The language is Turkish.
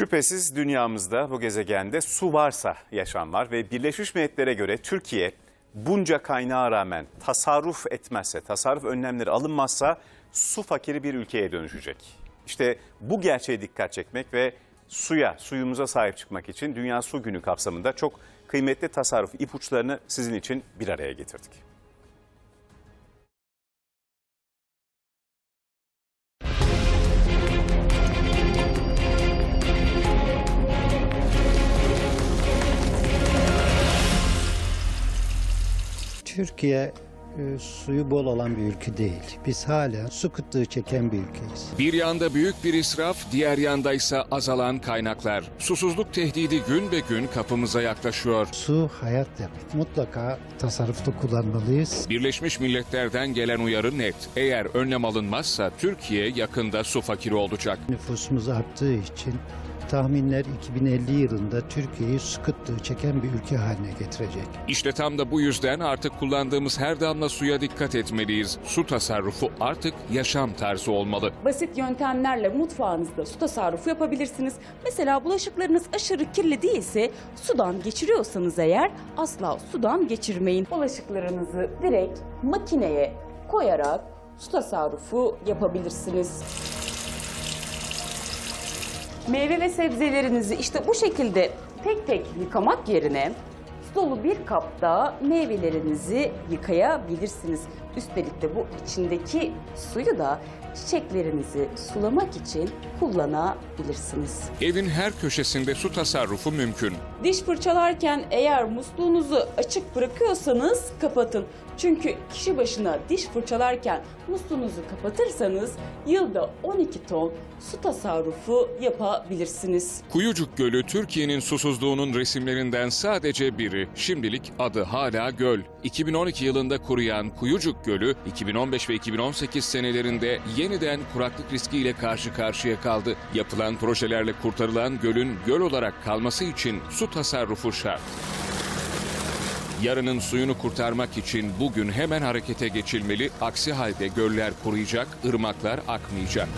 Şüphesiz dünyamızda bu gezegende su varsa yaşam var ve Birleşmiş Milletler'e göre Türkiye bunca kaynağa rağmen tasarruf etmezse, tasarruf önlemleri alınmazsa su fakiri bir ülkeye dönüşecek. İşte bu gerçeğe dikkat çekmek ve suya, suyumuza sahip çıkmak için Dünya Su Günü kapsamında çok kıymetli tasarruf ipuçlarını sizin için bir araya getirdik. Türkiye e, suyu bol olan bir ülke değil. Biz hala su kıtlığı çeken bir ülkeyiz. Bir yanda büyük bir israf, diğer yanda ise azalan kaynaklar. Susuzluk tehdidi gün be gün kapımıza yaklaşıyor. Su hayat demek. Mutlaka tasarruflu kullanmalıyız. Birleşmiş Milletler'den gelen uyarı net. Eğer önlem alınmazsa Türkiye yakında su fakiri olacak. Nüfusumuz arttığı için tahminler 2050 yılında Türkiye'yi su kıtlığı çeken bir ülke haline getirecek. İşte tam da bu yüzden artık kullandığımız her damla suya dikkat etmeliyiz. Su tasarrufu artık yaşam tarzı olmalı. Basit yöntemlerle mutfağınızda su tasarrufu yapabilirsiniz. Mesela bulaşıklarınız aşırı kirli değilse sudan geçiriyorsanız eğer asla sudan geçirmeyin. Bulaşıklarınızı direkt makineye koyarak su tasarrufu yapabilirsiniz. Meyve ve sebzelerinizi işte bu şekilde tek tek yıkamak yerine su dolu bir kapta meyvelerinizi yıkayabilirsiniz. Üstelik de bu içindeki suyu da çiçeklerinizi sulamak için kullanabilirsiniz. Evin her köşesinde su tasarrufu mümkün. Diş fırçalarken eğer musluğunuzu açık bırakıyorsanız kapatın. Çünkü kişi başına diş fırçalarken musluğunuzu kapatırsanız yılda 12 ton su tasarrufu yapabilirsiniz. Kuyucuk Gölü Türkiye'nin susuzluğunun resimlerinden sadece biri. Şimdilik adı hala göl. 2012 yılında kuruyan Kuyucuk Gölü 2015 ve 2018 senelerinde yeniden kuraklık riskiyle karşı karşıya kaldı. Yapılan projelerle kurtarılan gölün göl olarak kalması için su tasarrufu şart. Yarının suyunu kurtarmak için bugün hemen harekete geçilmeli. Aksi halde göller kuruyacak, ırmaklar akmayacak.